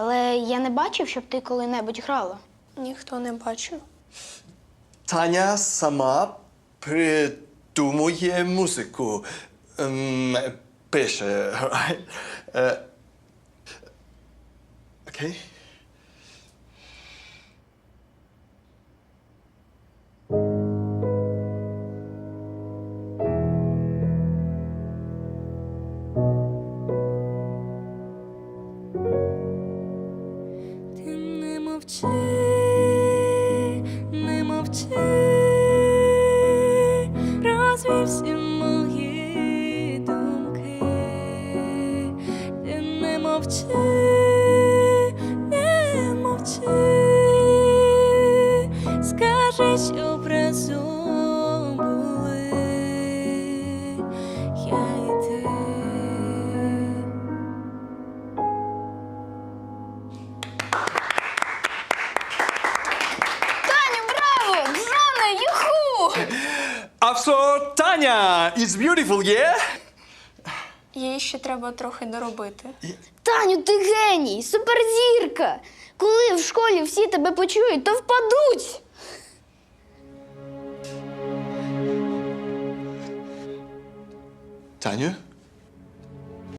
Але я не бачив, щоб ти коли-небудь грала. Ніхто не бачив. Таня сама придумує музику. Ем, пише. right? Е, Окей. Мовчи, не мовчи, розвій всі мої думки. Ти не мовчи, не мовчи, скажи, що разом А Таня it's beautiful, yeah? Її ще треба трохи доробити. Таню, ти геній, суперзірка! Коли в школі всі тебе почують, то впадуть. Таню?